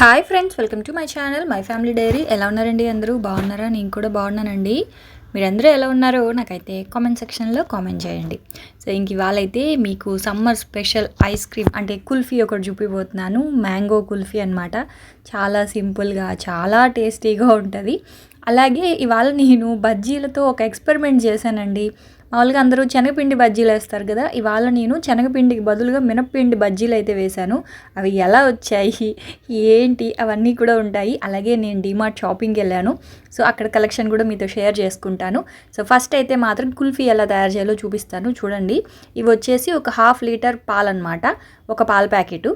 Hi friends welcome to my channel my family diary. ఎలా ఉన్నారండి అందరూ? బాగున్నారా? నేను కూడా బాగున్నానండి. మీరందరూ ఎలా ఉన్నారో నాకైతే కామెంట్ సెక్షన్లో కామెంట్ చేయండి. సో ఇంక ఇవాళైతే మీకు సమ్మర్ స్పెషల్ ఐస్ క్రీమ్ అంటే కుల్ఫీ ఒకటి చూపిపోతున్నాను. మ్యాంగో కుల్ఫీ అనమాట చాలా సింపుల్గా చాలా టేస్టీగా ఉంటుంది. అలాగే ఇవాళ నేను బజ్జీలతో ఒక ఎక్స్పెరిమెంట్ చేశానండి. మామూలుగా అందరూ శనగపిండి బజ్జీలు వేస్తారు కదా ఇవాళ నేను శనగపిండికి బదులుగా మినప్పిండి బజ్జీలు అయితే వేశాను. అవి ఎలా వచ్చాయి ఏంటి అవన్నీ కూడా ఉంటాయి. అలాగే నేను డిమార్ట్ షాపింగ్కి వెళ్ళాను. సో అక్కడ కలెక్షన్ కూడా మీతో షేర్ చేసుకుంటాను. సో ఫస్ట్ అయితే మాత్రం కుల్ఫీ ఎలా తయారు చేయాలో చూపిస్తాను. చూడండి. ఇవి వచ్చేసి ఒక హాఫ్ లీటర్ పాలన్నమాట ఒక పాల ప్యాకెటు.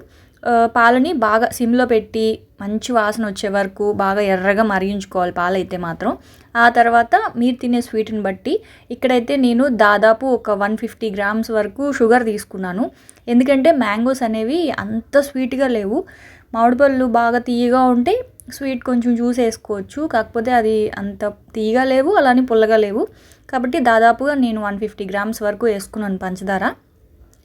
పాలని బాగా సిమ్లో పెట్టి మంచి వాసన వచ్చే వరకు బాగా ఎర్రగా మరిగించుకోవాలి పాలు అయితే మాత్రం. ఆ తర్వాత మీరు తినే స్వీట్ని బట్టి ఇక్కడైతే నేను దాదాపు ఒక వన్ ఫిఫ్టీ గ్రామ్స్ వరకు షుగర్ తీసుకున్నాను. ఎందుకంటే మ్యాంగోస్ అనేవి అంత స్వీట్గా లేవు. మామిడి పళ్ళు బాగా తీయగా ఉంటే స్వీట్ కొంచెం జ్యూస్ వేసుకోవచ్చు. కాకపోతే అది అంత తీయగా లేవు అలానే పుల్లగా లేవు. కాబట్టి దాదాపుగా నేను వన్ ఫిఫ్టీ గ్రామ్స్ వరకు వేసుకున్నాను పంచదార.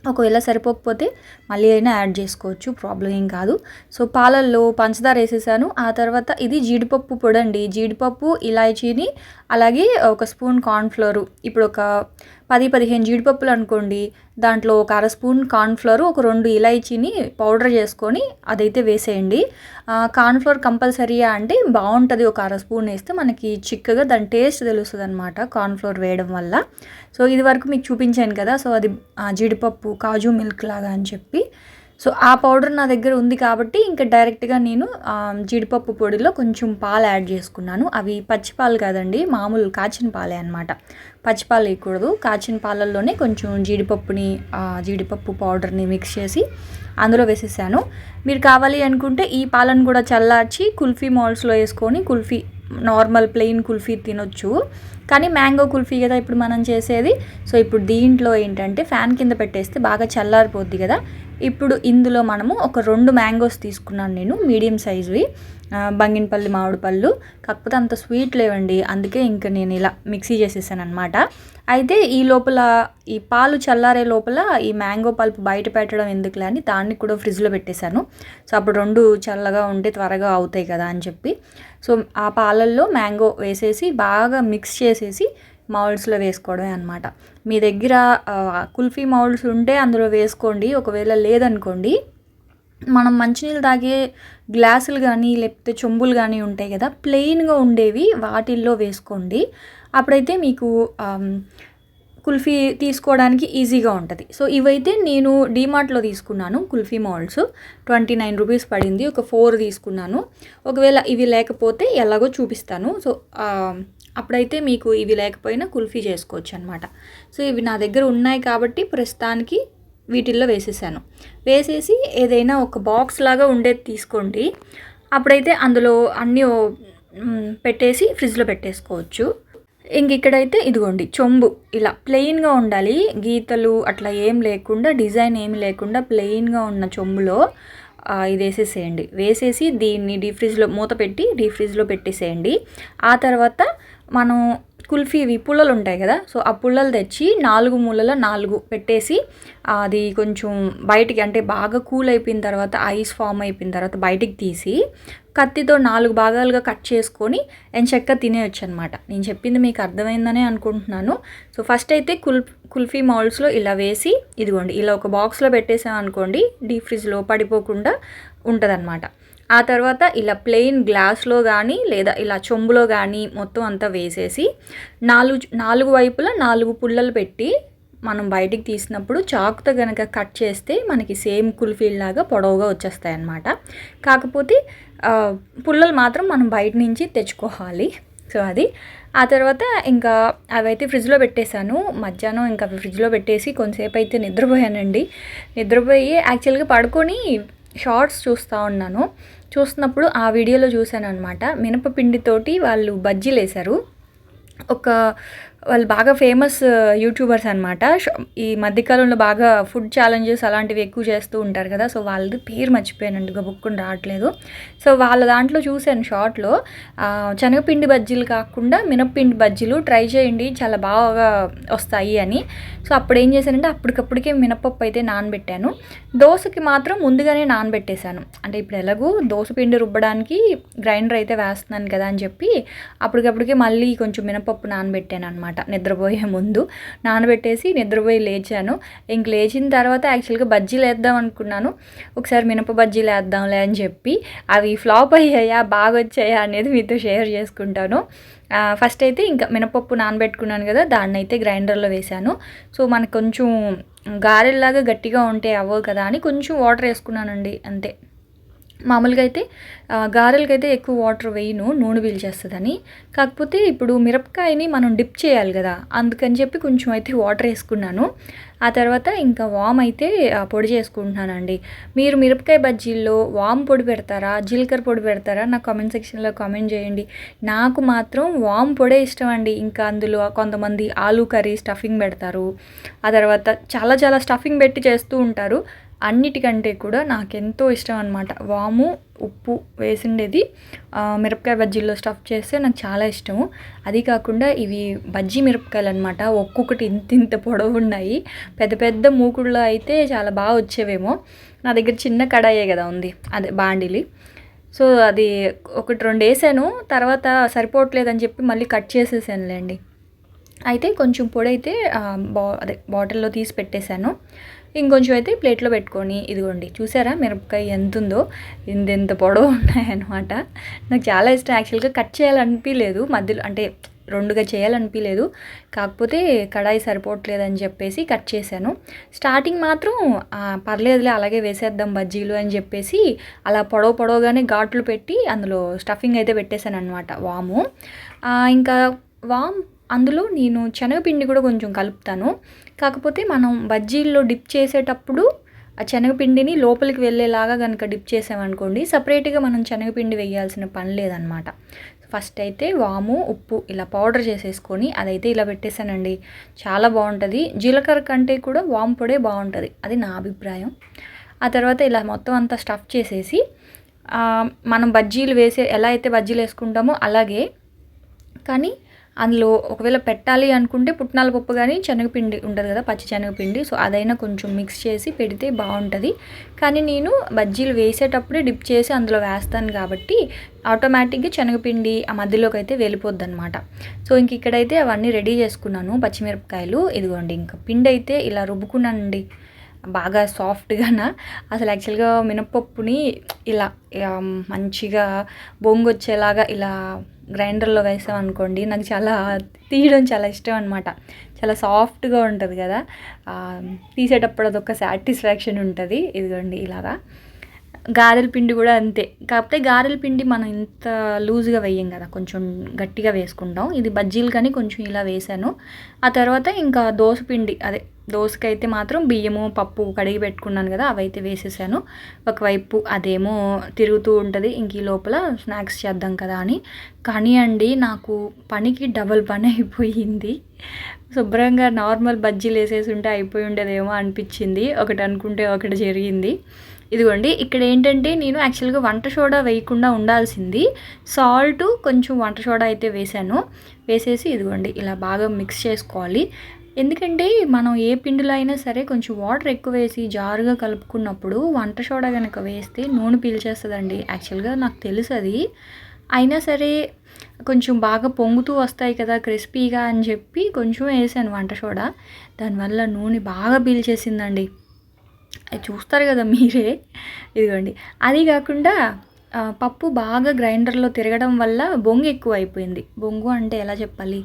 ఒకవేళ సరిపోకపోతే మళ్ళీ అయినా యాడ్ చేసుకోవచ్చు ప్రాబ్లం ఏం కాదు. సో పాలల్లో పంచదార వేసేసాను. ఆ తర్వాత ఇది జీడిపప్పు పొడి అండి జీడిపప్పు ఇలాచీని అలాగే ఒక స్పూన్ కార్న్ఫ్లోరు ఇప్పుడు ఒక పది పదిహేను జీడిపప్పులు అనుకోండి దాంట్లో ఒక అర స్పూన్ కార్న్ఫ్లోర్ ఒక రెండు ఇలాచీని పౌడర్ చేసుకొని అదైతే వేసేయండి. కార్న్ఫ్లోర్ కంపల్సరీయా అంటే బాగుంటుంది ఒక అర స్పూన్ వేస్తే మనకి చిక్కగా దాని టేస్ట్ తెలుస్తుంది అనమాట కార్న్ఫ్లోర్ వేయడం వల్ల. సో ఇది వరకు మీకు చూపించాను కదా సో అది జీడిపప్పు కాజు మిల్క్ లాగా అని చెప్పి. సో ఆ పౌడర్ నా దగ్గర ఉంది కాబట్టి ఇంకా డైరెక్ట్గా నేను జీడిపప్పు పొడిలో కొంచెం పాలు యాడ్ చేసుకున్నాను. అవి పచ్చి పాలు కాదండి మామూలు కాచిన పాలే అనమాట పచ్చి పాలు వేయకూడదు. కాచిన పాలల్లోనే కొంచెం జీడిపప్పుని జీడిపప్పు పౌడర్ని మిక్స్ చేసి అందులో వేసేసాను. మీరు కావాలి అనుకుంటే ఈ పాలను కూడా చల్లార్చి కుల్ఫీ మాల్స్లో వేసుకొని కుల్ఫీ నార్మల్ ప్లెయిన్ కుల్ఫీ తినొచ్చు. కానీ మ్యాంగో కుల్ఫీ కదా ఇప్పుడు మనం చేసేది. సో ఇప్పుడు దీంట్లో ఏంటంటే ఫ్యాన్ కింద పెట్టేస్తే బాగా చల్లారిపోద్ది కదా. ఇప్పుడు ఇందులో మనము ఒక రెండు మ్యాంగోస్ తీసుకున్నాను నేను మీడియం సైజువి. బంగినపల్లి మామిడి పళ్ళు కాకపోతే అంత స్వీట్ లేవండి. అందుకే ఇంకా నేను ఇలా మిక్సీ చేసేసాను అనమాట అయితే ఈ లోపల ఈ పాలు చల్లారే లోపల ఈ మ్యాంగో పల్ప్ బయట పెట్టడం ఎందుకులే అని దాన్ని కూడా ఫ్రిడ్జ్లో పెట్టేశాను. సో అప్పుడు రెండు చల్లగా ఉంటే త్వరగా అవుతాయి కదా అని చెప్పి. సో ఆ పాలల్లో మ్యాంగో వేసేసి బాగా మిక్స్ చేసేసి మౌల్డ్స్లో వేసుకోవడమే అనమాట మీ దగ్గర కుల్ఫీ మౌల్డ్స్ ఉంటే అందులో వేసుకోండి. ఒకవేళ లేదనుకోండి మనం మంచినీళ్ళు తాగే గ్లాసులు కానీ లేకపోతే చెంబులు కానీ ఉంటాయి కదా ప్లెయిన్గా ఉండేవి వాటిల్లో వేసుకోండి. అప్పుడైతే మీకు కుల్ఫీ తీసుకోవడానికి ఈజీగా ఉంటుంది. సో ఇవైతే నేను డీమార్ట్లో తీసుకున్నాను kulfi moulds twenty nine rupees పడింది ఒక ఫోర్ తీసుకున్నాను. ఒకవేళ ఇవి లేకపోతే ఎలాగో చూపిస్తాను. సో అప్పుడైతే మీకు ఇవి లేకపోయినా కుల్ఫీ చేసుకోవచ్చు అనమాట సో ఇవి నా దగ్గర ఉన్నాయి కాబట్టి ప్రస్తుతానికి వీటిల్లో వేసేసాను. వేసేసి ఏదైనా ఒక బాక్స్ లాగా ఉండేది తీసుకోండి. అప్పుడైతే అందులో అన్నీ పెట్టేసి ఫ్రిడ్జ్లో పెట్టేసుకోవచ్చు. ఇంక ఇక్కడైతే ఇదిగోండి చెంబు. ఇలా ప్లెయిన్గా ఉండాలి. గీతలు అట్లా ఏం లేకుండా డిజైన్ ఏమి లేకుండా ప్లెయిన్గా ఉన్న చెంబులో ఇది వేసేసేయండి. వేసేసి దీన్ని డీ ఫ్రిడ్జ్లో మూత పెట్టి డీ ఫ్రిడ్జ్లో పెట్టేసేయండి. ఆ తర్వాత మనం కుల్ఫీవి పుల్లలు ఉంటాయి కదా సో ఆ పుల్లలు తెచ్చి నాలుగు మూలల నాలుగు పెట్టేసి అది కొంచెం బయటికి అంటే బాగా కూల్ అయిపోయిన తర్వాత ఐస్ ఫామ్ అయిపోయిన తర్వాత బయటికి తీసి కత్తితో నాలుగు భాగాలుగా కట్ చేసుకొని ఎంచక్క తినేయచ్చు అనమాట నేను చెప్పింది మీకు అర్థమైందనే అనుకుంటున్నాను. సో ఫస్ట్ అయితే కుల్ కుల్ఫీ మౌల్స్లో ఇలా వేసి ఇదిగోండి ఇలా ఒక బాక్స్లో పెట్టేసాం అనుకోండి డీప్ ఫ్రిడ్జ్లో పడిపోకుండా ఉంటుందన్నమాట ఆ తర్వాత ఇలా ప్లెయిన్ గ్లాస్లో కానీ లేదా ఇలా చెంబులో కానీ మొత్తం అంతా వేసేసి నాలుగు నాలుగు వైపులా నాలుగు పుల్లలు పెట్టి మనం బయటికి తీసినప్పుడు చాకుతో కనుక కట్ చేస్తే మనకి సేమ్ కుల్ఫీల్ లాగా పొడవుగా వచ్చేస్తాయి అన్నమాట కాకపోతే పుల్లలు మాత్రం మనం బయట నుంచి తెచ్చుకోవాలి. సో అది. ఆ తర్వాత ఇంకా అవైతే ఫ్రిడ్జ్లో పెట్టేశాను. మధ్యాహ్నం ఇంకా అవి ఫ్రిడ్జ్లో పెట్టేసి కొంతసేపు అయితే నిద్రపోయానండి. నిద్రపోయి యాక్చువల్గా పడుకొని షార్ట్స్ చూస్తూ ఉన్నాను. చూస్తున్నప్పుడు ఆ వీడియోలో చూశాను అనమాట మినపపిండితోటి వాళ్ళు బజ్జీలు వేశారు ఒక వాళ్ళు బాగా ఫేమస్ యూట్యూబర్స్ అనమాట ఈ మధ్యకాలంలో బాగా ఫుడ్ ఛాలెంజెస్ అలాంటివి ఎక్కువ చేస్తూ ఉంటారు కదా సో వాళ్ళది పేరు మర్చిపోయానండి గబుక్కుని రావట్లేదు. సో వాళ్ళ దాంట్లో చూశాను షార్ట్లో శనగపిండి బజ్జీలు కాకుండా మినప్పిండి బజ్జీలు ట్రై చేయండి చాలా బాగా వస్తాయి అని. సో అప్పుడు ఏం చేశానంటే అప్పటికప్పటికే మినపప్పు అయితే నానబెట్టాను. దోశకి మాత్రం ముందుగానే నానబెట్టేశాను. అంటే ఇప్పుడు ఎలాగో దోశ పిండి రుబ్బడానికి గ్రైండర్ అయితే వేస్తున్నాను కదా అని చెప్పి అప్పటికప్పటికే మళ్ళీ కొంచెం మినపప్పు నానబెట్టాను అనమాట నిద్రపోయే ముందు నానబెట్టేసి నిద్రపోయి లేచాను. ఇంక లేచిన తర్వాత యాక్చువల్గా బజ్జీలు వేద్దాం అనుకున్నాను. ఒకసారి మినప బజ్జీలు వేద్దాంలే అని చెప్పి అవి ఫ్లాప్ అయ్యాయా బాగా వచ్చాయా అనేది మీతో షేర్ చేసుకుంటాను. ఫస్ట్ అయితే ఇంకా మినపప్పు నానబెట్టుకున్నాను కదా దాన్ని అయితే గ్రైండర్లో వేశాను. సో మనకు కొంచెం గారెల్లాగా గట్టిగా ఉంటే అవ్వవు కదా అని కొంచెం వాటర్ వేసుకున్నానండి అంతే. మామూలుగా అయితే గారెలకి అయితే ఎక్కువ వాటర్ వేయను నూనె పీల్చేస్తుందని కాకపోతే ఇప్పుడు మిరపకాయని మనం డిప్ చేయాలి కదా అందుకని చెప్పి కొంచెం అయితే వాటర్ వేసుకున్నాను. ఆ తర్వాత ఇంకా వామ్ అయితే పొడి చేసుకుంటున్నానండి. మీరు మిరపకాయ బజ్జీల్లో వామ్ పొడి పెడతారా జీలకర్ర పొడి పెడతారా నా కామెంట్ సెక్షన్లో కామెంట్ చేయండి. నాకు మాత్రం వామ్ పొడే ఇష్టం అండి ఇంకా అందులో కొంతమంది ఆలు కర్రీ స్టఫింగ్ పెడతారు. ఆ తర్వాత చాలా చాలా స్టఫింగ్ పెట్టి చేస్తూ ఉంటారు. అన్నిటికంటే కూడా నాకు ఎంతో ఇష్టం అనమాట వాము ఉప్పు వేసిండేది. మిరపకాయ బజ్జీల్లో స్టఫ్ చేస్తే నాకు చాలా ఇష్టము. అది కాకుండా ఇవి బజ్జీ మిరపకాయలు అనమాట ఒక్కొక్కటి ఇంత ఇంత పొడవు ఉన్నాయి పెద్ద పెద్ద మూకుడులో అయితే చాలా బాగా వచ్చేవేమో. నా దగ్గర చిన్న కడాయే కదా ఉంది. అదే బాండిలి. సో అది ఒకటి రెండు వేసాను. తర్వాత సరిపోవట్లేదని చెప్పి మళ్ళీ కట్ చేసేసానులేండి. అయితే కొంచెం పొడి అయితే బా అదే బాటిల్లో తీసి పెట్టేశాను. ఇంకొంచెం అయితే ప్లేట్లో పెట్టుకొని ఇదిగోండి చూసారా మిరపకాయ ఎంత ఉందో ఇంత ఎంత పొడవు ఉన్నాయన్నమాట. నాకు చాలా ఇష్టం. యాక్చువల్గా కట్ చేయాలనిపించలేదు మధ్యలో అంటే రెండుగా చేయాలనిపించలేదు కాకపోతే కడాయి సరిపోవట్లేదని చెప్పేసి కట్ చేశాను. స్టార్టింగ్ మాత్రం పర్లేదులే అలాగే వేసేద్దాం బజ్జీలు అని చెప్పేసి అలా పొడవు పొడవుగానే ఘాట్లు పెట్టి అందులో స్టఫింగ్ అయితే పెట్టేశాను అనమాట వాము ఇంకా వామ్ అందులో నేను శనగపిండి కూడా కొంచెం కలుపుతాను. కాకపోతే మనం బజ్జీల్లో డిప్ చేసేటప్పుడు ఆ శనగపిండిని లోపలికి వెళ్ళేలాగా కనుక డిప్ చేసామనుకోండి సపరేట్గా మనం శనగపిండి వేయాల్సిన పని లేదనమాట ఫస్ట్ అయితే వాము ఉప్పు ఇలా పౌడర్ చేసేసుకొని అదైతే ఇలా పెట్టేశానండి. చాలా బాగుంటుంది. జీలకర్ర కంటే కూడా వాము పొడే బాగుంటుంది. అది నా అభిప్రాయం. ఆ తర్వాత ఇలా మొత్తం అంతా స్టఫ్ చేసేసి మనం బజ్జీలు వేసే ఎలా అయితే బజ్జీలు వేసుకుంటామో అలాగే కానీ అందులో ఒకవేళ పెట్టాలి అనుకుంటే పుట్నాల పప్పు కానీ శనగపిండి ఉంటుంది కదా పచ్చి శనగపిండి. సో అదైనా కొంచెం మిక్స్ చేసి పెడితే బాగుంటుంది. కానీ నేను బజ్జీలు వేసేటప్పుడే డిప్ చేసి అందులో వేస్తాను కాబట్టి ఆటోమేటిక్గా శనగపిండి ఆ మధ్యలోకి అయితే వెళ్ళిపోద్ది అనమాట సో ఇంక ఇక్కడైతే అవన్నీ రెడీ చేసుకున్నాను పచ్చిమిరపకాయలు. ఇదిగోండి ఇంకా పిండి అయితే ఇలా రుబ్బుకున్నానండి. బాగా సాఫ్ట్గానా? అసలు యాక్చువల్గా మినపప్పుని ఇలా మంచిగా బొంగు వచ్చేలాగా ఇలా గ్రైండర్లో వేసామనుకోండి నాకు చాలా తీయడం చాలా ఇష్టం అనమాట చాలా సాఫ్ట్గా ఉంటుంది కదా? తీసేటప్పుడు అదొక సాటిస్ఫాక్షన్ ఉంటుంది. ఇదిగోండి ఇలాగా. గారెల పిండి కూడా అంతే. కాకపోతే గారెల పిండి మనం ఇంత లూజ్గా వేయం కదా? కొంచెం గట్టిగా వేసుకుంటాం. ఇది బజ్జీలు కానీ కొంచెం ఇలా వేసాను. ఆ తర్వాత ఇంకా దోశ పిండి అదే దోసకైతే మాత్రం బియ్యము పప్పు కడిగి పెట్టుకున్నాను కదా అవైతే వేసేసాను. ఒకవైపు అదేమో తిరుగుతూ ఉంటుంది ఇంక ఈ లోపల స్నాక్స్ చేద్దాం కదా అని. కానీ అండి నాకు పనికి డబల్ పని అయిపోయింది. శుభ్రంగా నార్మల్ బజ్జీలు వేసేసి ఉంటే అయిపోయి ఉండేదేమో అనిపించింది. ఒకటి అనుకుంటే ఒకటి జరిగింది. ఇదిగోండి ఇక్కడ ఏంటంటే నేను యాక్చువల్గా వంట సోడా వేయకుండా ఉండాల్సింది. సాల్ట్ కొంచెం వంట సోడా అయితే వేసాను. వేసేసి ఇదిగోండి ఇలా బాగా మిక్స్ చేసుకోవాలి. ఎందుకంటే మనం ఏ పిండిలో అయినా సరే కొంచెం వాటర్ ఎక్కువ వేసి జారుగా కలుపుకున్నప్పుడు వంట సోడా కనుక వేస్తే నూనె పీల్చేస్తుందండి. యాక్చువల్గా నాకు తెలుసు అది. అయినా సరే కొంచెం బాగా పొంగుతూ వస్తాయి కదా క్రిస్పీగా అని చెప్పి కొంచెం వేసాను వంట సోడా. దానివల్ల నూనె బాగా పీల్చేసిందండి. అది చూస్తారు కదా మీరే. ఇదిగోండి. అది కాకుండా పప్పు బాగా గ్రైండర్లో తిరగడం వల్ల బొంగు ఎక్కువ అయిపోయింది బొంగు అంటే ఎలా చెప్పాలి?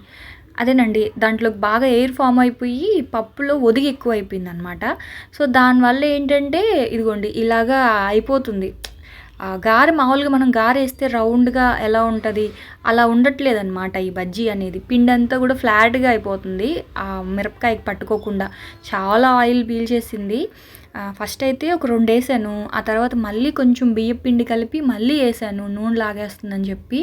అదేనండి దాంట్లో బాగా ఎయిర్ ఫామ్ అయిపోయి పప్పులో ఒదిగి ఎక్కువ అయిపోయింది అనమాట సో దానివల్ల ఏంటంటే ఇదిగోండి ఇలాగా అయిపోతుంది. గారె మామూలుగా మనం గారేస్తే రౌండ్గా ఎలా ఉంటుంది? అలా ఉండట్లేదన్నమాట ఈ బజ్జీ అనేది. పిండి అంతా కూడా ఫ్లాట్గా అయిపోతుంది. ఆ మిరపకాయకి పట్టుకోకుండా. చాలా ఆయిల్ పీల్చేసింది ఫస్ట్ అయితే ఒక రెండు వేసాను ఆ తర్వాత మళ్ళీ కొంచెం బియ్యం పిండి కలిపి మళ్ళీ వేసాను. నూనె లాగేస్తుందని చెప్పి.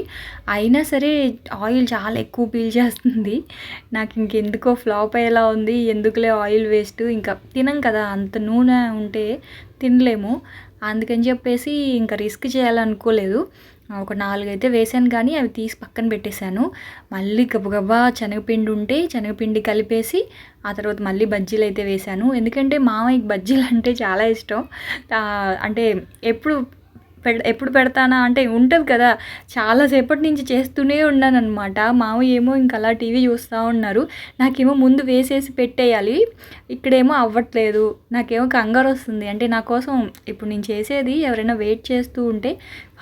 అయినా సరే ఆయిల్ చాలా ఎక్కువ పీల్చేస్తుంది నాకు ఇంకెందుకో ఫ్లాప్ అయ్యేలా ఉంది. ఎందుకులే ఆయిల్ వేస్ట్. ఇంకా తినం కదా. అంత నూనె ఉంటే తినలేము. అందుకని చెప్పేసి ఇంకా రిస్క్ చేయాలనుకోలేదు. ఒక నాలుగైతే వేసాను కానీ అవి తీసి పక్కన పెట్టేశాను. మళ్ళీ గబగబా శనగపిండి ఉంటే శనగపిండి కలిపేసి ఆ తర్వాత మళ్ళీ బజ్జీలు అయితే వేశాను. ఎందుకంటే మామయ్యకి బజ్జీలు అంటే చాలా ఇష్టం. అంటే ఎప్పుడు పెడ ఎప్పుడు పెడతానా అంటే ఉంటుంది కదా. చాలాసేపటి నుంచి చేస్తూనే ఉన్నానమాట మామయ్య ఏమో ఇంక అలా టీవీ చూస్తూ ఉన్నారు. నాకేమో ముందు వేసేసి పెట్టేయాలి. ఇక్కడేమో అవ్వట్లేదు. నాకేమో కంగారు వస్తుంది అంటే నా కోసం ఇప్పుడు నేను చేసేది ఎవరైనా వెయిట్ చేస్తూ ఉంటే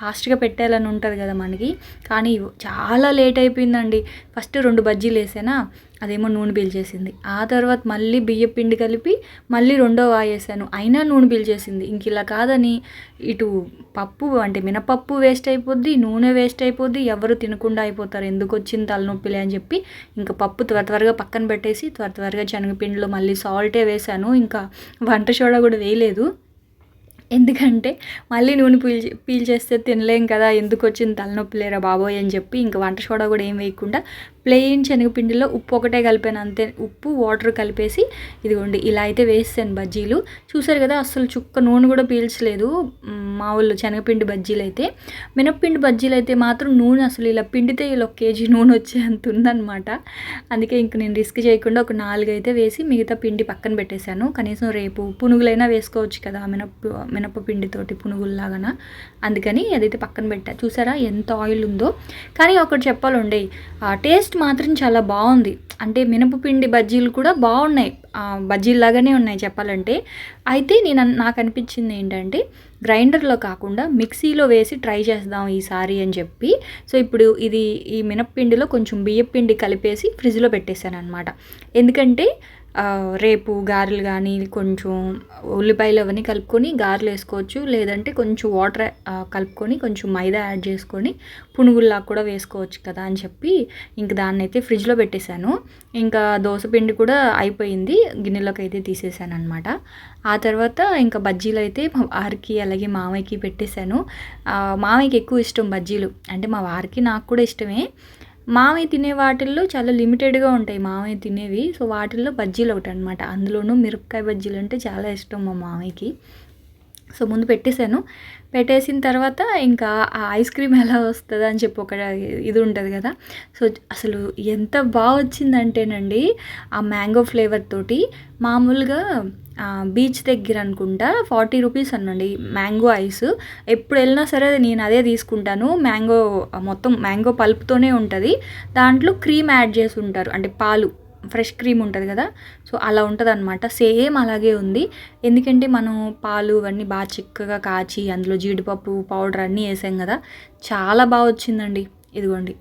ఫాస్ట్గా పెట్టాలని ఉంటుంది కదా మనకి. కానీ చాలా లేట్ అయిపోయిందండి. ఫస్ట్ రెండు బజ్జీలు వేసానా అదేమో నూనె పీల్చేసింది ఆ తర్వాత మళ్ళీ బియ్యం పిండి కలిపి మళ్ళీ రెండో వాయేసాను. అయినా నూనె పీల్చేసింది ఇంక ఇలా కాదని ఇటు పప్పు అంటే మినపప్పు వేస్ట్ అయిపోద్ది నూనె వేస్ట్ అయిపోద్ది ఎవరు తినకుండా అయిపోతారు. ఎందుకు వచ్చింది తలనొప్పిలే అని చెప్పి ఇంకా పప్పు త్వర త్వరగా పక్కన పెట్టేసి త్వర త్వరగా శనగపిండిలో మళ్ళీ సాల్టే వేసాను. ఇంకా వంట సోడా కూడా వేయలేదు. ఎందుకంటే మళ్ళీ నూనె పీల్చి పీల్చేస్తే తినలేం కదా ఎందుకు వచ్చింది తలనొప్పి లేరా బాబోయ్ అని చెప్పి ఇంకా వంట సోడా కూడా ఏం వేయకుండా ప్లెయిన్ శనగపిండిలో ఉప్పు ఒకటే కలిపాను అంతే. ఉప్పు వాటర్ కలిపేసి ఇదిగోండి ఇలా అయితే వేసాను బజ్జీలు. చూసారు కదా అసలు చుక్క నూనె కూడా పీల్చలేదు. మా ఊళ్ళో శనగపిండి బజ్జీలు అయితే. మినప్పిండి బజ్జీలు అయితే మాత్రం నూనె అసలు ఇలా పిండితే ఇలా ఒక కేజీ నూనె వచ్చే అంత ఉందన్నమాట. అందుకే ఇంక నేను రిస్క్ చేయకుండా ఒక నాలుగు అయితే వేసి మిగతా పిండి పక్కన పెట్టేశాను. కనీసం రేపు పునుగులైనా వేసుకోవచ్చు కదా మినప్పు మినపపిండితోటి పునుగుల్లాగా అందుకని అదైతే పక్కన పెట్టా. చూసారా ఎంత ఆయిల్ ఉందో. కానీ ఒకటి చెప్పాలండి టేస్ట్ మాత్రం చాలా బాగుంది. అంటే మినపపిండి బజ్జీలు కూడా బాగున్నాయి. బజ్జీల్లాగానే ఉన్నాయి చెప్పాలంటే. అయితే నేను నాకు అనిపించింది ఏంటంటే గ్రైండర్లో కాకుండా మిక్సీలో వేసి ట్రై చేద్దాం ఈసారి అని చెప్పి. సో ఇప్పుడు ఇది ఈ మినప్పిండిలో కొంచెం బియ్యపిండి కలిపేసి ఫ్రిడ్జ్లో పెట్టేశాను అనమాట ఎందుకంటే రేపు గారెలు కానీ కొంచెం ఉల్లిపాయలు అవన్నీ కలుపుకొని గారెలు వేసుకోవచ్చు. లేదంటే కొంచెం వాటర్ కలుపుకొని కొంచెం మైదా యాడ్ చేసుకొని పునుగుల్లా కూడా వేసుకోవచ్చు కదా అని చెప్పి ఇంక దాన్ని అయితే ఫ్రిడ్జ్లో పెట్టేశాను. ఇంకా పిండి కూడా అయిపోయింది. గిన్నెలోకి అయితే తీసేసాను అనమాట ఆ తర్వాత ఇంకా బజ్జీలు అయితే మా వారికి అలాగే మామయ్యకి పెట్టేశాను. మామయ్యకి ఎక్కువ ఇష్టం బజ్జీలు. అంటే మా వారికి నాకు కూడా ఇష్టమే. మామయ్య తినే వాటిల్లో చాలా లిమిటెడ్గా ఉంటాయి మామయ్య తినేవి. సో వాటిల్లో బజ్జీలు ఒకటి అనమాట అందులోనూ మిరపకాయ బజ్జీలు అంటే చాలా ఇష్టం మా మామయ్యకి సో ముందు పెట్టేశాను. పెట్టేసిన తర్వాత ఇంకా ఆ ఐస్ క్రీమ్ ఎలా వస్తుంది అని చెప్పి ఒక ఇది ఉంటుంది కదా. సో అసలు ఎంత బాగా వచ్చిందంటేనండి ఆ మ్యాంగో ఫ్లేవర్ తోటి మామూలుగా బీచ్ దగ్గర అనుకుంటా ఫార్టీ రూపీస్ అనండి మ్యాంగో ఐస్. ఎప్పుడు వెళ్ళినా సరే నేను అదే తీసుకుంటాను. మ్యాంగో మొత్తం మ్యాంగో పల్ప్తోనే ఉంటుంది. దాంట్లో క్రీమ్ యాడ్ చేసి ఉంటారు. అంటే పాలు. ఫ్రెష్ క్రీమ్ ఉంటుంది కదా సో అలా ఉంటుంది అనమాట సేమ్ అలాగే ఉంది. ఎందుకంటే మనం పాలు అవన్నీ బాగా చిక్కగా కాచి అందులో జీడిపప్పు పౌడర్ అన్నీ వేసాం కదా చాలా బాగా వచ్చిందండి. ఇదిగోండి.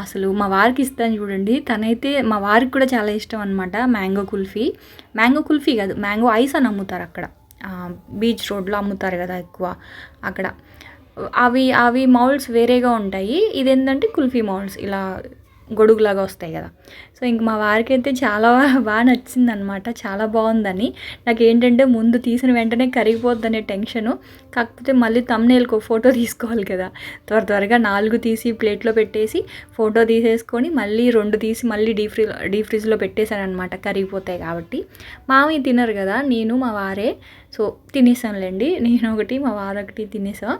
అసలు మా వారికి ఇస్తాను చూడండి. తనైతే మా వారికి కూడా చాలా ఇష్టం అనమాట మ్యాంగో కుల్ఫీ. మ్యాంగో కుల్ఫీ కాదు మ్యాంగో ఐస్ అని అమ్ముతారు అక్కడ. బీచ్ రోడ్లో అమ్ముతారు కదా ఎక్కువ అక్కడ. అవి అవి మౌల్డ్స్ వేరేగా ఉంటాయి. ఇదేంటంటే కుల్ఫీ మౌల్డ్స్. ఇలా గొడుగులాగా వస్తాయి కదా. సో ఇంక మా వారికి అయితే చాలా బాగా నచ్చింది అనమాట చాలా బాగుందని. నాకు ఏంటంటే ముందు తీసిన వెంటనే కరిగిపోద్దనే టెన్షను. కాకపోతే మళ్ళీ తమ్నేల్కో ఫోటో తీసుకోవాలి కదా. త్వర త్వరగా నాలుగు తీసి ప్లేట్లో పెట్టేసి ఫోటో తీసేసుకొని మళ్ళీ రెండు తీసి మళ్ళీ డీ ఫ్రీ డీ ఫ్రిజ్లో పెట్టేశాను అనమాట కరిగిపోతాయి కాబట్టి. మామయ్య తినరు కదా. నేను మా వారే. సో తినేసాంలేండి నేను ఒకటి మా వారు ఒకటి తినేసా.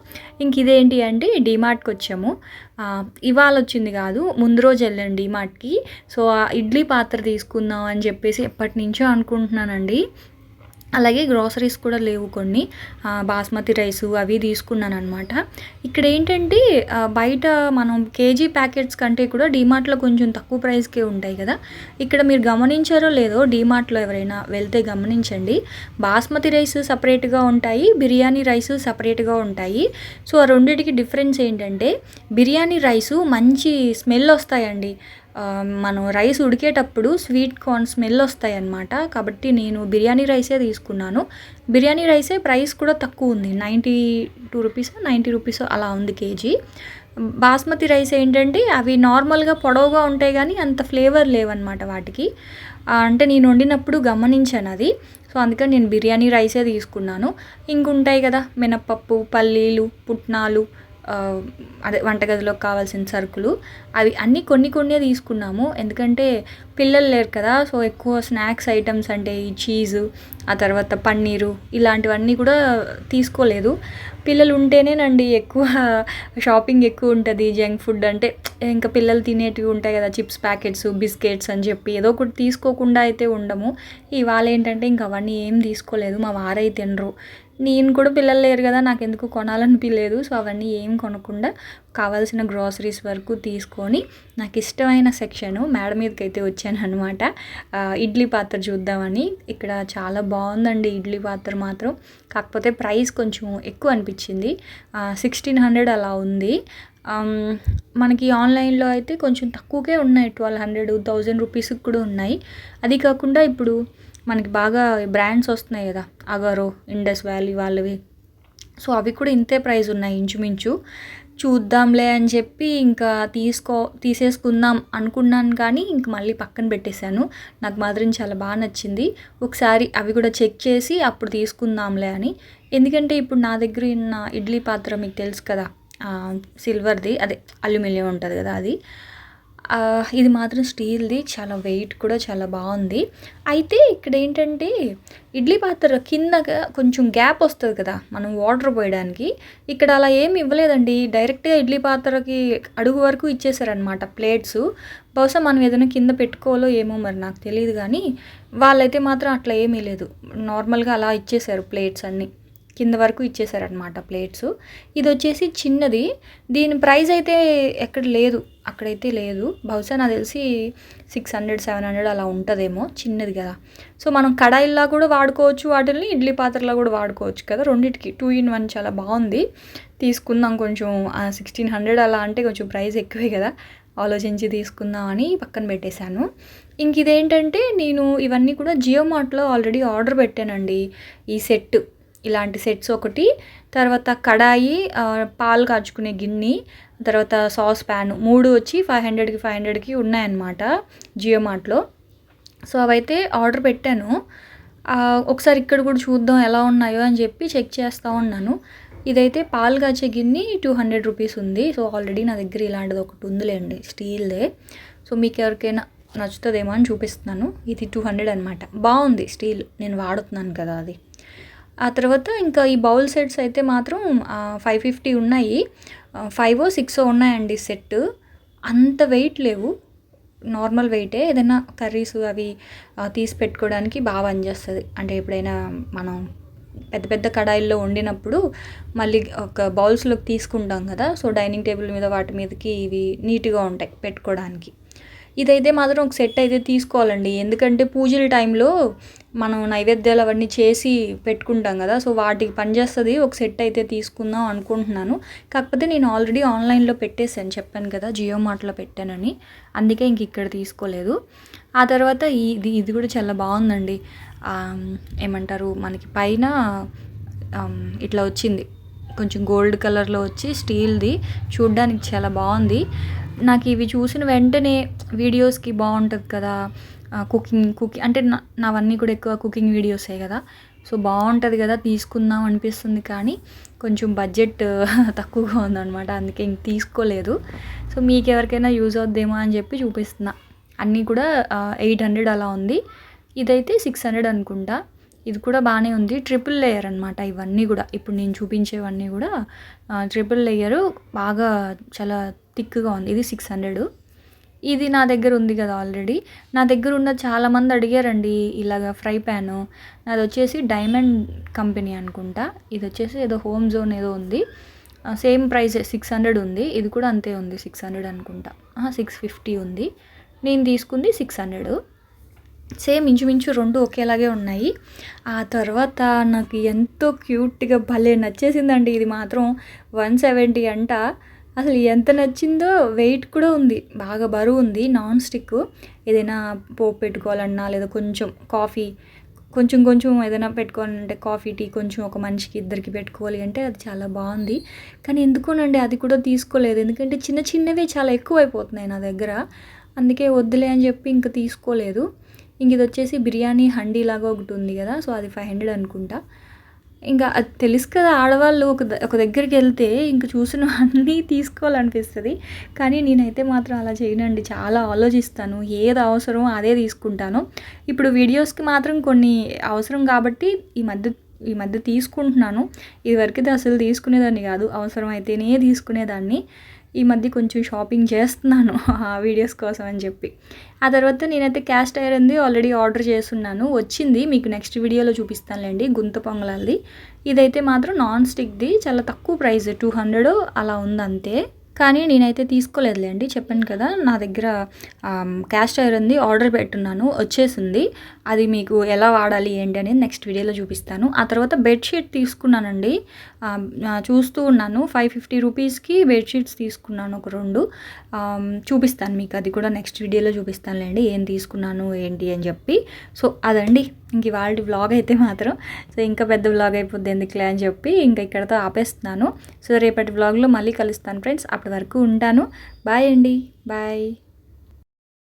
ఇంక ఇదేంటి అంటే డిమార్ట్కి వచ్చాము. ఇవాళ వచ్చింది కాదు ముందు రోజు వెళ్ళండి డిమార్ట్కి. సో ఆ ఇడ్లీ పాత్ర తీసుకుందాం అని చెప్పేసి ఎప్పటి నుంచో అనుకుంటున్నానండి. అలాగే గ్రాసరీస్ కూడా లేవు కొన్ని. బాస్మతి రైస్ అవి తీసుకున్నాను అనమాట ఇక్కడ ఏంటంటే బయట మనం కేజీ ప్యాకెట్స్ కంటే కూడా డీమార్ట్లో కొంచెం తక్కువ ప్రైస్కే ఉంటాయి కదా. ఇక్కడ మీరు గమనించారో లేదో డీమార్ట్లో ఎవరైనా వెళ్తే గమనించండి. బాస్మతి రైస్ సపరేట్గా ఉంటాయి బిర్యానీ రైస్ సపరేట్గా ఉంటాయి. సో ఆ రెండింటికి డిఫరెన్స్ ఏంటంటే బిర్యానీ రైసు మంచి స్మెల్ వస్తాయండి. మనం రైస్ ఉడికేటప్పుడు స్వీట్ కార్న్ స్మెల్ వస్తాయి అన్నమాట కాబట్టి నేను బిర్యానీ రైసే తీసుకున్నాను. బిర్యానీ రైసే ప్రైస్ కూడా తక్కువ ఉంది. Ninety two rupees ninety rupees అలా ఉంది కేజీ. బాస్మతి రైస్ ఏంటంటే అవి నార్మల్గా పొడవుగా ఉంటాయి కానీ అంత ఫ్లేవర్ లేవన్నమాట వాటికి. అంటే నేను వండినప్పుడు గమనించాను అది. సో అందుకని నేను బిర్యానీ రైసే తీసుకున్నాను. ఇంకుంటాయి కదా మినప్పప్పు పల్లీలు పుట్నాలు అదే వంటగదిలోకి కావాల్సిన సరుకులు. అవి అన్నీ కొన్ని కొన్నే తీసుకున్నాము. ఎందుకంటే పిల్లలు లేరు కదా సో ఎక్కువ స్నాక్స్ ఐటమ్స్ అంటే ఈ చీజు ఆ తర్వాత పన్నీరు ఇలాంటివన్నీ కూడా తీసుకోలేదు. పిల్లలు ఉంటేనేనండి ఎక్కువ షాపింగ్ ఎక్కువ ఉంటుంది జంక్ ఫుడ్ అంటే ఇంకా పిల్లలు తినేటివి ఉంటాయి కదా చిప్స్ ప్యాకెట్స్ బిస్కెట్స్ అని చెప్పి ఏదో ఒకటి తీసుకోకుండా అయితే ఉండము. ఇవాళ ఏంటంటే ఇంక అవన్నీ ఏం తీసుకోలేదు మా వారై తినరు. నేను కూడా పిల్లలు లేరు కదా నాకు ఎందుకు కొనాలనిపించలేదు సో అవన్నీ ఏం కొనకుండా కావాల్సిన గ్రాసరీస్ వరకు తీసుకొని నాకు ఇష్టమైన సెక్షను మేడ మీదకి అయితే వచ్చాను అనమాట ఇడ్లీ పాత్ర చూద్దామని. ఇక్కడ చాలా బాగుందండి ఇడ్లీ పాత్ర మాత్రం. కాకపోతే ప్రైస్ కొంచెం ఎక్కువ అనిపించింది. సిక్స్టీన్ హండ్రెడ్ అలా ఉంది. మనకి ఆన్లైన్లో అయితే కొంచెం తక్కువకే ఉన్నాయి. ట్వెల్వ్ హండ్రెడ్ థౌజండ్ రూపీస్కి కూడా ఉన్నాయి. అది కాకుండా ఇప్పుడు మనకి బాగా బ్రాండ్స్ వస్తున్నాయి కదా. అగరో ఇండస్ వ్యాలీ వాళ్ళవి. సో అవి కూడా ఇంతే ప్రైస్ ఉన్నాయి ఇంచుమించు. చూద్దాంలే అని చెప్పి ఇంకా తీసుకో తీసేసుకుందాం అనుకున్నాను కానీ ఇంక మళ్ళీ పక్కన పెట్టేశాను. నాకు మాత్రం చాలా బాగా నచ్చింది. ఒకసారి అవి కూడా చెక్ చేసి అప్పుడు తీసుకుందాంలే అని. ఎందుకంటే ఇప్పుడు నా దగ్గర ఉన్న ఇడ్లీ పాత్ర మీకు తెలుసు కదా సిల్వర్ది. అదే అల్యూమినియం ఉంటుంది కదా అది. ఇది మాత్రం స్టీల్ది చాలా వెయిట్ కూడా చాలా బాగుంది. అయితే ఇక్కడ ఏంటంటే ఇడ్లీ పాత్ర కింద కొంచెం గ్యాప్ వస్తుంది కదా మనం వాటర్ పోయడానికి. ఇక్కడ అలా ఏమి ఇవ్వలేదండి. డైరెక్ట్గా ఇడ్లీ పాత్రకి అడుగు వరకు ఇచ్చేసారనమాట ప్లేట్స్ బహుశా మనం ఏదైనా కింద పెట్టుకోవాలో ఏమో మరి నాకు తెలియదు కానీ వాళ్ళైతే మాత్రం అట్లా ఏమీ లేదు. నార్మల్గా అలా ఇచ్చేసారు ప్లేట్స్ అన్నీ. కింద వరకు ఇచ్చేసారనమాట ప్లేట్స్ ఇది వచ్చేసి చిన్నది. దీని ప్రైస్ అయితే ఎక్కడ లేదు. అక్కడైతే లేదు. బహుశా నాకు తెలిసి సిక్స్ హండ్రెడ్ సెవెన్ హండ్రెడ్ అలా ఉంటుందేమో. చిన్నది కదా. సో మనం కడాయిల్లా కూడా వాడుకోవచ్చు. వాటిని ఇడ్లీ పాత్రలా కూడా వాడుకోవచ్చు కదా. రెండింటికి టూ ఇన్ వన్ చాలా బాగుంది. తీసుకుందాం కొంచెం. సిక్స్టీన్ హండ్రెడ్ అలా అంటే కొంచెం ప్రైస్ ఎక్కువే కదా. ఆలోచించి తీసుకుందాం అని పక్కన పెట్టేశాను. ఇంక ఇదేంటంటే నేను ఇవన్నీ కూడా జియో మార్ట్లో ఆల్రెడీ ఆర్డర్ పెట్టానండి. ఈ సెట్ ఇలాంటి సెట్స్ ఒకటి. తర్వాత కడాయి పాలు కాచుకునే గిన్నె తర్వాత సాస్ ప్యాన్ మూడు వచ్చి ఫైవ్ హండ్రెడ్కి ఫైవ్ హండ్రెడ్కి ఉన్నాయన్నమాట జియో మార్ట్లో. సో అవైతే ఆర్డర్ పెట్టాను. ఒకసారి ఇక్కడ కూడా చూద్దాం ఎలా ఉన్నాయో అని చెప్పి చెక్ చేస్తూ ఉన్నాను. ఇదైతే పాలు కాచే గిన్నె టూ హండ్రెడ్ రూపీస్ ఉంది. సో ఆల్రెడీ నా దగ్గర ఇలాంటిది ఒకటి ఉందిలేండి స్టీల్దే. సో మీకు ఎవరికైనా నచ్చుతుందేమో అని చూపిస్తున్నాను. ఇది టూ హండ్రెడ్ అనమాట బాగుంది స్టీల్. నేను వాడుతున్నాను కదా అది. ఆ తర్వాత ఇంకా ఈ బౌల్ సెట్స్ అయితే మాత్రం ఫైవ్ ఫిఫ్టీ ఉన్నాయి. ఫైవ్ సిక్స్ ఉన్నాయండి సెట్. అంత వెయిట్ లేవు. నార్మల్ వెయిటే. ఏదైనా కర్రీస్ అవి తీసి పెట్టుకోవడానికి బాగా పనిచేస్తుంది. అంటే ఎప్పుడైనా మనం పెద్ద పెద్ద కడాయిల్లో వండినప్పుడు మళ్ళీ ఒక బౌల్స్లోకి తీసుకుంటాం కదా సో డైనింగ్ టేబుల్ మీద వాటి మీదకి ఇవి నీట్గా ఉంటాయి పెట్టుకోవడానికి. ఇదైతే మాత్రం ఒక సెట్ అయితే తీసుకోవాలండి. ఎందుకంటే పూజల టైంలో మనం నైవేద్యాలు అవన్నీ చేసి పెట్టుకుంటాం కదా సో వాటికి పనిచేస్తుంది ఒక సెట్ అయితే తీసుకుందాం అనుకుంటున్నాను. కాకపోతే నేను ఆల్రెడీ ఆన్లైన్లో పెట్టేసాను చెప్పాను కదా జియో మార్ట్లో పెట్టానని. అందుకే ఇంక ఇక్కడ తీసుకోలేదు. ఆ తర్వాత ఇది ఇది కూడా చాలా బాగుందండి. ఏమంటారు మనకి పైన ఇట్లా వచ్చింది. కొంచెం గోల్డ్ కలర్లో వచ్చి స్టీల్ది. చూడ్డానికి చాలా బాగుంది నాకు ఇవి చూసిన వెంటనే వీడియోస్కి బాగుంటుంది కదా కుకింగ్ కుకింగ్ అంటే నా నావన్నీ కూడా ఎక్కువ కుకింగ్ వీడియోసే కదా. సో బాగుంటుంది కదా తీసుకుందాం అనిపిస్తుంది కానీ కొంచెం బడ్జెట్ తక్కువగా ఉందన్నమాట. అందుకే ఇంక తీసుకోలేదు. సో మీకు ఎవరికైనా యూజ్ అవుద్దేమో అని చెప్పి చూపిస్తున్నా. అన్నీ కూడా ఎయిట్ హండ్రెడ్ అలా ఉంది. ఇదైతే సిక్స్ హండ్రెడ్ అనుకుంటా. ఇది కూడా బాగానే ఉంది. ట్రిపుల్ లేయర్ అనమాట ఇవన్నీ కూడా. ఇప్పుడు నేను చూపించేవన్నీ కూడా ట్రిపుల్ లేయర్ బాగా చాలా థిక్గా ఉంది. ఇది సిక్స్ హండ్రెడ్. ఇది నా దగ్గర ఉంది కదా ఆల్రెడీ. నా దగ్గర ఉన్న చాలామంది అడిగారండి ఇలాగ ఫ్రై ప్యాను. నాది వచ్చేసి డైమండ్ కంపెనీ అనుకుంటా. ఇది వచ్చేసి ఏదో హోమ్ జోన్ ఏదో ఉంది. సేమ్ ప్రైస్ సిక్స్ హండ్రెడ్ ఉంది. ఇది కూడా అంతే ఉంది సిక్స్ హండ్రెడ్ అనుకుంటా. సిక్స్ ఫిఫ్టీ ఉంది. నేను తీసుకుంది సిక్స్ హండ్రెడ్. సేమ్ ఇంచుమించు రెండు ఒకేలాగే ఉన్నాయి. ఆ తర్వాత నాకు ఎంతో క్యూట్గా భలే నచ్చేసిందండి. ఇది మాత్రం వన్ సెవెంటీ అంట. అసలు ఎంత నచ్చిందో వెయిట్ కూడా ఉంది. బాగా బరువు ఉంది నాన్ స్టిక్. ఏదైనా పోపు పెట్టుకోవాలన్నా లేదా కొంచెం కాఫీ కొంచెం కొంచెం ఏదైనా పెట్టుకోవాలంటే కాఫీ టీ కొంచెం ఒక మనిషికి ఇద్దరికి పెట్టుకోవాలి అంటే అది చాలా బాగుంది. కానీ ఎందుకోనండి అది కూడా తీసుకోలేదు. ఎందుకంటే చిన్న చిన్నవే చాలా ఎక్కువ అయిపోతున్నాయి నా దగ్గర. అందుకే వద్దులే అని చెప్పి ఇంకా తీసుకోలేదు. ఇంక ఇది వచ్చేసి బిర్యానీ హండీ లాగా ఒకటి ఉంది కదా సో అది ఫైవ్ హండ్రెడ్ అనుకుంటా. ఇంకా అది తెలుసు కదా ఆడవాళ్ళు ఒక ద- ఒక దగ్గరికి వెళ్తే ఇంక చూసిన అన్నీ తీసుకోవాలనిపిస్తుంది. కానీ నేనైతే మాత్రం అలా చేయనండి చాలా ఆలోచిస్తాను. ఏది అవసరం అదే తీసుకుంటాను. ఇప్పుడు వీడియోస్కి మాత్రం కొన్ని అవసరం కాబట్టి ఈ మధ్య ఈ మధ్య తీసుకుంటున్నాను. ఇదివరకైతే అసలు తీసుకునేదాన్ని కాదు. అవసరం అయితేనే తీసుకునేదాన్ని. ఈ మధ్య కొంచెం షాపింగ్ చేస్తున్నాను ఆ వీడియోస్ కోసం అని చెప్పి. ఆ తర్వాత నేనైతే క్యాస్ట్ ఐరన్ది ఆల్రెడీ ఆర్డర్ చేస్తున్నాను. వచ్చింది మీకు నెక్స్ట్ వీడియోలో చూపిస్తానులేండి గుంత పొంగలాలది. ఇదైతే మాత్రం నాన్ స్టిక్ది చాలా తక్కువ ప్రైస్ టూ హండ్రెడ్ అలా ఉంది అంతే కానీ నేనైతే తీసుకోలేదులేండి చెప్పాను కదా. నా దగ్గర క్యాస్ట్ ఐరన్ది ఆర్డర్ పెట్టున్నాను వచ్చేసింది. అది మీకు ఎలా వాడాలి ఏంటి అనేది నెక్స్ట్ వీడియోలో చూపిస్తాను. ఆ తర్వాత బెడ్షీట్ తీసుకున్నానండి. చూస్తూ ఉన్నాను. ఫైవ్ ఫిఫ్టీ రూపీస్కి బెడ్షీట్స్ తీసుకున్నాను ఒక రెండు. చూపిస్తాను మీకు అది కూడా నెక్స్ట్ వీడియోలో చూపిస్తానులేండి ఏం తీసుకున్నాను ఏంటి అని చెప్పి. సో అదండి. ఇంక ఇవాళ వ్లాగ్ అయితే మాత్రం. సో ఇంకా పెద్ద వ్లాగ్ అయిపోద్ది ఎందుకులే అని చెప్పి ఇంకా ఇక్కడతో ఆపేస్తున్నాను. సో రేపటి వ్లాగ్లో మళ్ళీ కలుస్తాను ఫ్రెండ్స్. అప్పటి వరకు ఉంటాను. బాయ్ అండి. బాయ్.